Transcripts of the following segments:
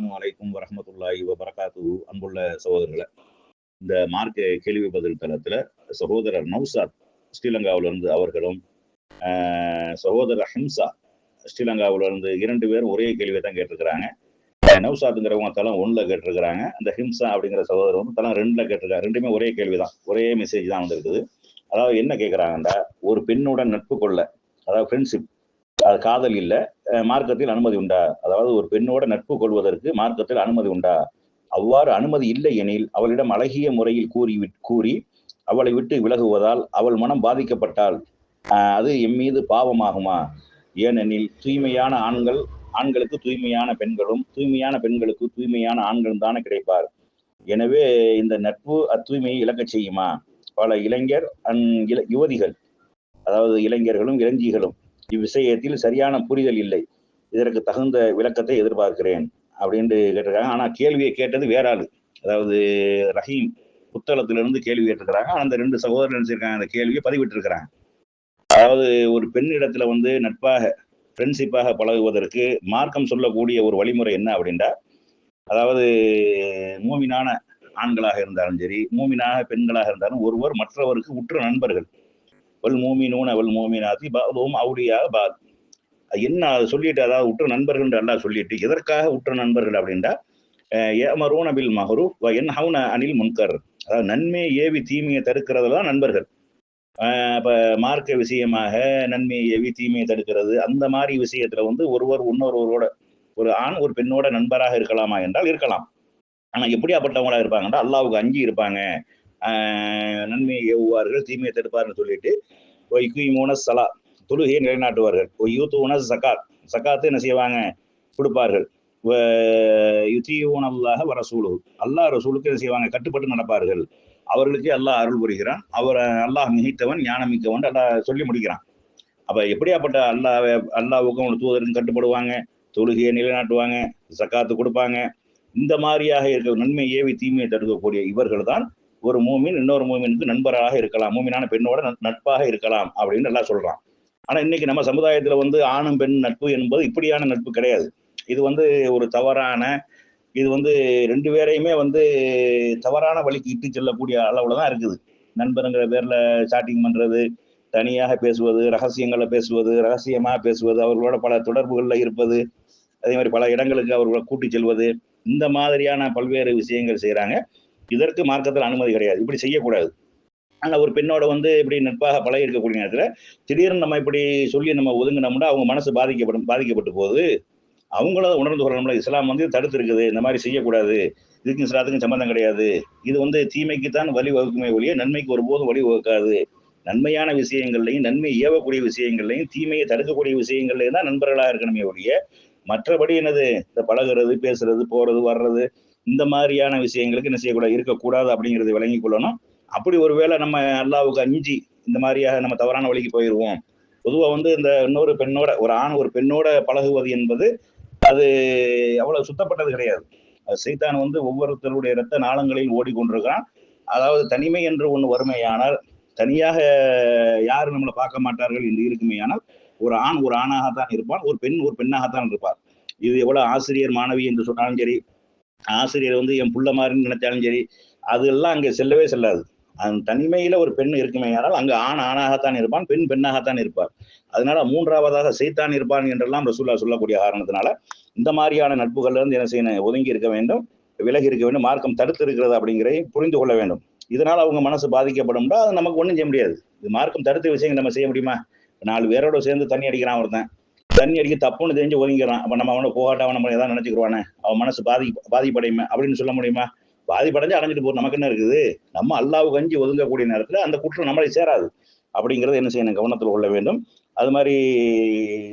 அஸ்லாம் வலைக்கும் வரமத்துல்லாஹி வரகாத்து அன்புள்ள சகோதரர்களை இந்த மார்க்க கேள்வி பதில் தளத்துல சகோதரர் நௌசாத் ஸ்ரீலங்காவிலிருந்து அவர்களும் சகோதரர் ஹம்சா ஸ்ரீலங்காவிலிருந்து இரண்டு பேரும் ஒரே கேள்வியை தான் கேட்டிருக்கிறாங்க. ஆஹ், தளம் தலம் கேட்டிருக்கிறாங்க. அந்த ஹிம்சா அப்படிங்கிற சகோதரர் வந்து தலம் ரெண்டுல கேட்டிருக்காங்க. ரெண்டுமே ஒரே கேள்விதான் ஒரே மெசேஜ் தான் வந்திருக்குது. அதாவது என்ன கேட்குறாங்கண்டா? ஒரு பெண்ணுடன் நட்பு கொள்ள அதாவது ஃப்ரெண்ட்ஷிப் அது காதல் இல்லை. மார்க்கத்தில் அனுமதி உண்டா? அதாவது ஒரு பெண்ணோட நட்பு கொள்வதற்கு மார்க்கத்தில் அனுமதி உண்டா? அவ்வாறு அனுமதி இல்லை எனில் அவளிடம் அழகிய முறையில் கூறி விட்- கூறி அவளை விட்டு விலகுவதால் அவள் மனம் பாதிக்கப்பட்டால் அது எம் மீது பாவமாகுமா? ஏனெனில் தூய்மையான ஆண்கள் ஆண்களுக்கு தூய்மையான பெண்களும் தூய்மையான பெண்களுக்கு தூய்மையான ஆண்களும் தானே கிடைப்பார். எனவே இந்த நட்பு அத்தூய்மையை இழக்கச் செய்யுமா? பல இளைஞர் அந் இள- யுவதிகள் அதாவது இளைஞர்களும் இளஞ்சிகளும் இவ்விஷயத்தில் சரியான புரிதல் இல்லை. இதற்கு தகுந்த விளக்கத்தை எதிர்பார்க்கிறேன் அப்படின்ட்டு கேட்டிருக்காங்க. ஆனால் கேள்வியை கேட்டது வேற ஆளு. அதாவது ரஹீம் புத்தளத்திலிருந்து கேள்வி கேட்டிருக்கிறாங்க. அந்த ரெண்டு சகோதரர் நினைச்சிருக்காங்க அந்த கேள்வியை பதிவிட்டிருக்கிறாங்க. அதாவது ஒரு பெண்ணிடத்துல வந்து நட்பாக ஃப்ரெண்ட்ஷிப்பாக பழகுவதற்கு மார்க்கம் சொல்லக்கூடிய ஒரு வழிமுறை என்ன அப்படின்னா அதாவது மூமினான ஆண்களாக இருந்தாலும் சரி மூமினாக பெண்களாக இருந்தாலும் ஒருவர் மற்றவருக்கு உற்ற நண்பர்கள். வல் மூமினூன வல் மூமினாத்தி பாதுவும் அவுலியாக பாத். என்ன அதை சொல்லிட்டு அதாவது உற்ற நண்பர்கள் அல்லாஹ் சொல்லிட்டு எதற்காக உற்ற நண்பர்கள் அப்படின்டா ஏமரூன பில் மஹரு என் ஹவுன அனில் முன்கர். அதாவது நன்மை ஏவி தீமையை தடுக்கிறதுல தான் நண்பர்கள். ஆஹ் மார்க்க விஷயமாக நன்மையை ஏவி தீமையை தடுக்கிறது அந்த மாதிரி விஷயத்துல வந்து ஒருவர் இன்னொருவரோட ஒரு ஆண் ஒரு பெண்ணோட நண்பராக இருக்கலாமா என்றால் இருக்கலாம். ஆனா எப்படியாப்பட்டவங்களா இருப்பாங்கன்னா அல்லாவுக்கு அஞ்சு இருப்பாங்க. நன்மையை ஏவுவார்கள் தீமையை தடுப்பார்னு சொல்லிட்டு ஒய்குமூன சலா தொழுகையை நிலைநாட்டுவார்கள். ஒய்யூத்துன சக்காத் சகாத்து என்ன செய்வாங்க? கொடுப்பார்கள். யுத்தியூன் அல்லாஹ் வர சூழு அல்லாஹ் ரசூலுக்கு என்ன செய்வாங்க? கட்டுப்பட்டு நடப்பார்கள். அவர்களுக்கு அல்லாஹ் அருள் புரிகிறான். அவர் அல்லாஹ் மிகித்தவன் ஞானம் மிக்கவன் அல்லாஹ் சொல்லி முடிக்கிறான். அப்போ எப்படியாப்பட்ட அல்லாஹ் அல்லாவுக்கும் ஒரு தூதருக்கும் கட்டுப்படுவாங்க? தொழுகையை நிலைநாட்டுவாங்க சக்காத்து கொடுப்பாங்க. இந்த மாதிரியாக இருக்க நன்மை ஏவி தீமையை தடுக்கக்கூடிய இவர்கள் தான் ஒரு மூமின் இன்னொரு மூமினுக்கு நண்பராக இருக்கலாம் மூமினான பெண்ணோட நட்பாக இருக்கலாம் அப்படின்னு நல்லா சொல்றான். ஆனா இன்னைக்கு நம்ம சமுதாயத்துல வந்து ஆணும் பெண் நட்பு என்பது இப்படியான நட்பு கிடையாது. இது வந்து ஒரு தவறான இது வந்து ரெண்டு பேரையுமே வந்து தவறான வழிக்கு இட்டு செல்லக்கூடிய அளவுல தான் இருக்குது. நண்பருங்கிற பேர்ல சாட்டிங் பண்றது தனியாக பேசுவது ரகசியங்களை பேசுவது ரகசியமா பேசுவது அவர்களோட பல தொடர்புகள்ல இருப்பது அதே மாதிரி பல இடங்களுக்கு அவர்களை கூட்டி செல்வது இந்த மாதிரியான பல்வேறு விஷயங்கள் செய்கிறாங்க இதற்கு மார்க்கத்தில் அனுமதி கிடையாது. இப்படி செய்யக்கூடாது. ஆனால் ஒரு பெண்ணோட வந்து இப்படி நட்பாக பழகி இருக்கக்கூடிய நேரத்தில் திடீர்னு நம்ம இப்படி சொல்லி நம்ம ஒதுங்கினோம்னா அவங்க மனசு பாதிக்கப்படும் பாதிக்கப்பட்டு போகுது. அவங்களும் உணர்ந்து கொள்ளணும்ல. இஸ்லாம் வந்து தடுத்து இருக்குது இந்த மாதிரி செய்யக்கூடாது. இதுக்கும் இஸ்லாத்துக்கும் சம்மந்தம் கிடையாது. இது வந்து தீமைக்கு தான் வழி வகுக்குமே ஒழிய நன்மைக்கு ஒருபோதும் வழி வகுக்காது. நன்மையான விஷயங்கள்லையும் நன்மை ஏவக்கூடிய விஷயங்கள்லையும் தீமையை தடுக்கக்கூடிய விஷயங்கள்லையும் தான் நண்பர்களாக இருக்கணுமே ஒழிய மற்றபடி என்னது? இந்த பழகுறது பேசுறது போறது வர்றது இந்த மாதிரியான விஷயங்களுக்கு என்ன செய்யக்கூடாது இருக்கக்கூடாது அப்படிங்கிறது விளங்கி கொள்ளணும். அப்படி ஒருவேளை நம்ம அல்லாவுக்கு அஞ்சி இந்த மாதிரியாக நம்ம தவறான வழிக்கு போயிடுவோம் பொதுவாக வந்து இந்த இன்னொரு பெண்ணோட ஒரு ஆண் ஒரு பெண்ணோட பழகுவது என்பது அது அவ்வளவு சுத்தப்பட்டது கிடையாது. சைத்தான் வந்து ஒவ்வொருத்தருடைய இரத்த நாளங்களில் ஓடிக்கொண்டிருக்கான் அதாவது தனிமை என்று ஒன்று வறுமையானால் தனியாக யாரும் நம்மளை பார்க்க மாட்டார்கள் என்று இருக்குமேயானால் ஒரு ஆண் ஒரு ஆணாகத்தான் இருப்பான் ஒரு பெண் ஒரு பெண்ணாகத்தான் இருப்பார். இது எவ்வளவு ஆசிரியர் மாணவி என்று சொன்னாலும் சரி ஆசிரியர் வந்து என் புள்ள மாதிரின்னு நினைச்சாலும் சரி அதெல்லாம் அங்கே செல்லவே செல்லாது. அந்த தனிமையில ஒரு பெண் இருக்குமே ஆனால் அங்கு ஆண் ஆணாகத்தான் இருப்பான் பெண் பெண்ணாகத்தான் இருப்பார் அதனால மூன்றாவதாக செய்தான் இருப்பான் என்றெல்லாம் ரசூல்லா சொல்லக்கூடிய காரணத்தினால இந்த மாதிரியான நட்புகள்ல இருந்து என்ன செய்யணும் ஒதுங்கி இருக்க வேண்டும் விலகி இருக்க வேண்டும் மார்க்கம் தடுத்து இருக்கிறது அப்படிங்கிறதை புரிந்து கொள்ள வேண்டும். இதனால் அவங்க மனசு பாதிக்கப்படும்னா அது நமக்கு ஒன்றும் செய்ய முடியாது. இது மார்க்கம் தடுத்த விஷயங்கள் நம்ம செய்ய முடியுமா? நாலு பேரோட சேர்ந்து தண்ணி அடிக்கிறான் ஒருத்தன். தண்ணி அடிக்க தப்புன்னு தெரிஞ்சு ஒதுங்கிறான் அப்போ நம்ம அவனை போகாட்டா அவன் நம்ம ஏதாவது நினைச்சுக்குவானே அவன் மனசு பாதி பாதிப்படையுமே அப்படின்னு சொல்ல முடியுமா? பாதிப்படைஞ்சு அடைஞ்சிட்டு போகிற நமக்கு என்ன இருக்குது? நம்ம அல்லாவுக்கு கஞ்சி ஒதுங்கக்கூடிய நேரத்தில் அந்த குற்றம் நம்மளை சேராது. அப்படிங்கிறத என்ன செய்யணும்? கவனத்தில் கொள்ள வேண்டும். அது மாதிரி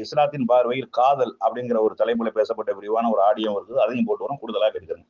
இஸ்லாத்தின் பார்வையில் காதல் அப்படிங்கிற ஒரு தலைமுறை பேசப்பட்ட விரிவான ஒரு ஆடியோ இருக்குது அதையும் போட்டு வரும். கூடுதலாக கேட்கிறேன்